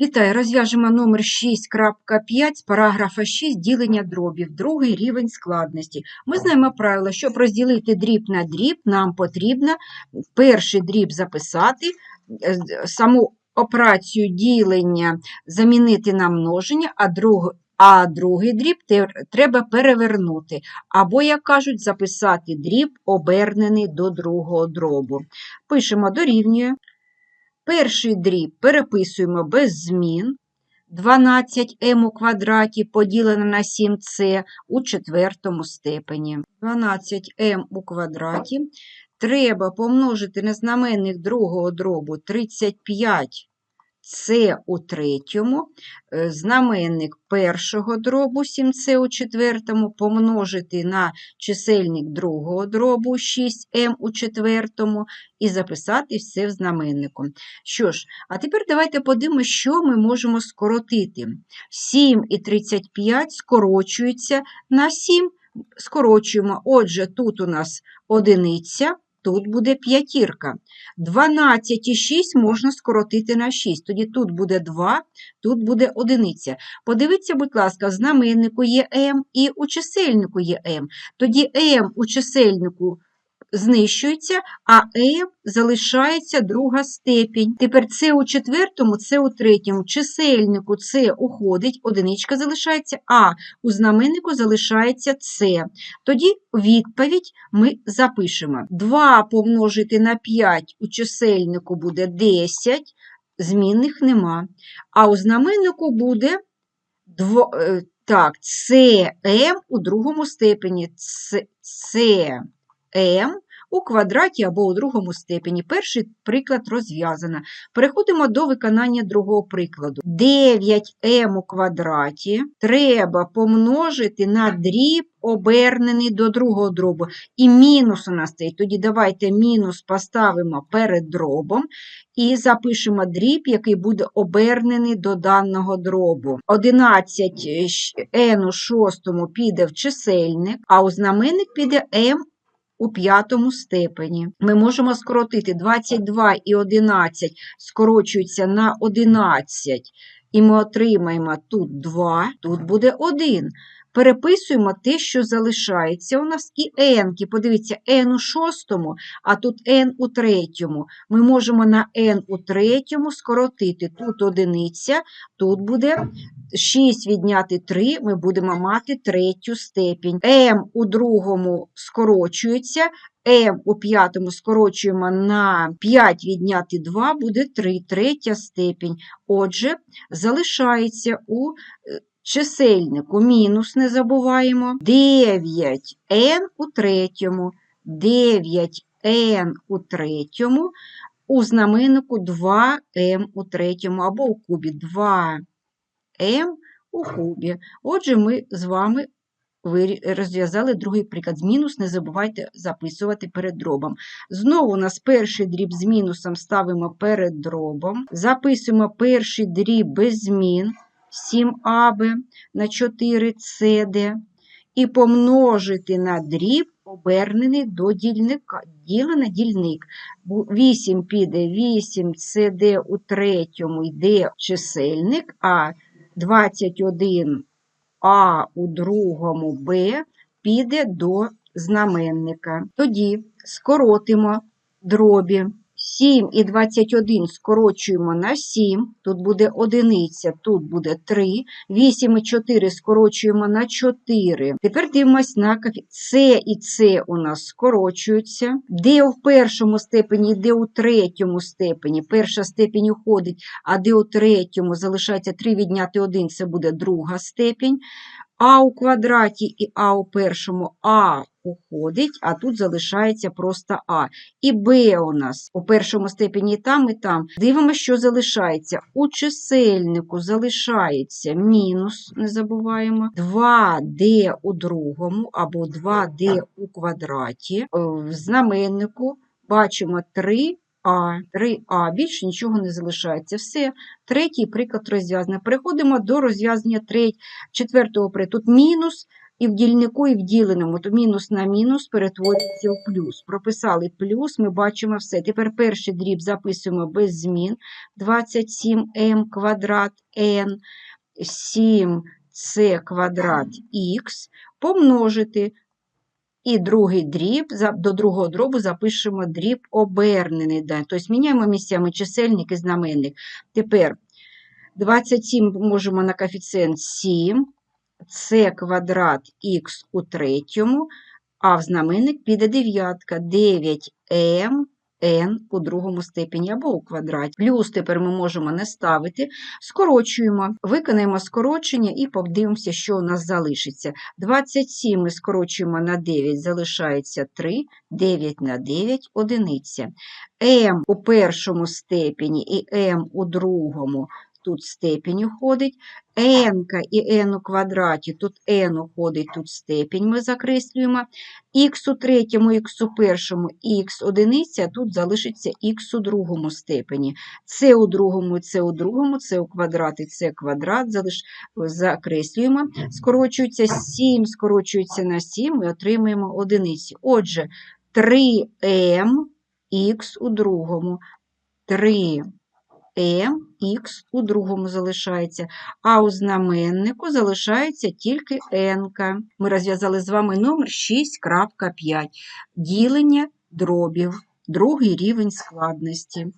Вітаю, розв'яжемо номер 6.5 з параграфа 6 ділення дробів, другий рівень складності. Ми знаємо правило, щоб розділити дріб на дріб, нам потрібно перший дріб записати, е, саму операцію ділення замінити на множення, а друг- а другий дріб треба перевернути. Або, як кажуть, записати дріб, обернений до другого дробу. Пишемо дорівнює. Перший дріб переписуємо без змін. 12m у квадраті поділено на 7c у четвертому степені. 12m у квадраті треба помножити на знаменник другого дробу 35 С у третьому, е, знаменник першого дробу 7С у четвертому, помножити на чисельник другого дробу 6М у четвертому і записати все в знаменнику. Що ж, а тепер давайте подивимося, що ми можемо скоротити. 7 і 35 скорочуються на 7, скорочуємо. Отже, тут у нас одиниця, тут буде п'ятірка. 12 і 6 можна скоротити на 6. Тоді тут буде 2, тут буде одиниця. Подивіться, будь ласка, в знаменнику є М і у чисельнику є М. Тоді М у чисельнику знищується, а m залишається друга степінь. Тепер це у четвертому, це у третьому. Чисельнику це уходить, одиничка залишається, а у знаменнику залишається це. Тоді відповідь ми запишемо. 2 помножити на 5 у чисельнику буде 10, змінних нема. А у знаменнику буде дво, е, так, CM у другому степені. Це- CM у квадраті або у другому степені. Перший приклад розв'язано. Переходимо до виконання другого прикладу. 9m у квадраті треба помножити на дріб, обернений до другого дробу. І мінус у нас стоїть. Тоді давайте мінус поставимо перед дробом і запишемо дріб, який буде обернений до даного дробу. 11 n у шостому піде в чисельник, а у знаменник піде m у п'ятому степені. Ми можемо скоротити 22 і 11 скорочуються на 11, і ми отримаємо тут 2, тут буде 1. Переписуємо те, що залишається у нас, і n. Подивіться, n у шостому, а тут n у третьому. Ми можемо на n у третьому скоротити. Тут одиниця, тут буде 6 відняти 3, ми будемо мати третю степінь. m у другому скорочується, m у п'ятому скорочуємо на 5 відняти 2, буде 3, третя степінь. Отже, залишається у е, чисельнику мінус, не забуваємо, 9n у третьому, 9n у третьому, у знаменнику 2m у третьому, або у кубі 2m у кубі. Отже, ми з вами розв'язали другий приклад. З мінус не забувайте записувати перед дробом. Знову у нас перший дріб з мінусом ставимо перед дробом. Записуємо перший дріб без змін 7аб на 4cd і помножити на дріб, обернений до дільника. Діло на дільник. 8 піде 8cd у третьому йде чисельник, а 21 а у другому Б піде до знаменника. Тоді скоротимо дробі. 7 і 21 скорочуємо на 7, тут буде одиниця, тут буде 3. 8 і 4 скорочуємо на 4. Тепер дивимось на С і С у нас скорочуються. Де у першому степені, де у третьому степені. Перша степень уходить, а де у третьому залишається 3 відняти 1, це буде друга степень. А у квадраті і А у першому А уходить, а тут залишається просто А. І Б у нас у першому степені там, і там. Дивимося, що залишається. У чисельнику залишається мінус, не забуваємо, 2D у другому або 2D у квадраті. Е, В знаменнику бачимо 3, 3а, 3а, більше нічого не залишається. Все, третій приклад розв'язано. Переходимо до розв'язання четвертого прикладу. Тут мінус і в дільнику, і в діленому. То мінус на мінус перетворюється в плюс. Прописали плюс, ми бачимо все. Тепер перший дріб записуємо без змін. 27m квадрат n, 7c квадрат х помножити. І другий дріб, до другого дробу запишемо дріб обернений. Тобто міняємо місцями чисельник і знаменник. Тепер 27 помножимо на коефіцієнт 7, це квадрат х у третьому, а в знаменник піде дев'ятка, 9m n у другому степені або у квадраті. Плюс тепер ми можемо не ставити, скорочуємо, виконаємо скорочення і подивимося, що у нас залишиться. 27 ми скорочуємо на 9, залишається 3, 9 на 9 – одиниця. m у першому степені і m у другому тут степінь уходить. n і n у квадраті, тут n уходить, тут степінь ми закреслюємо. х у третьому, х у першому, х одиниця, тут залишиться х у другому степені. Це у другому, це у другому, це у квадраті, це квадрат, залиш... закреслюємо. Скорочується 7, скорочується на 7, ми отримаємо одиницю. Отже, 3m х у другому, 3 m х у другому залишається, а у знаменнику залишається тільки n. Ми розв'язали з вами номер 6.5. Ділення дробів. Другий рівень складності.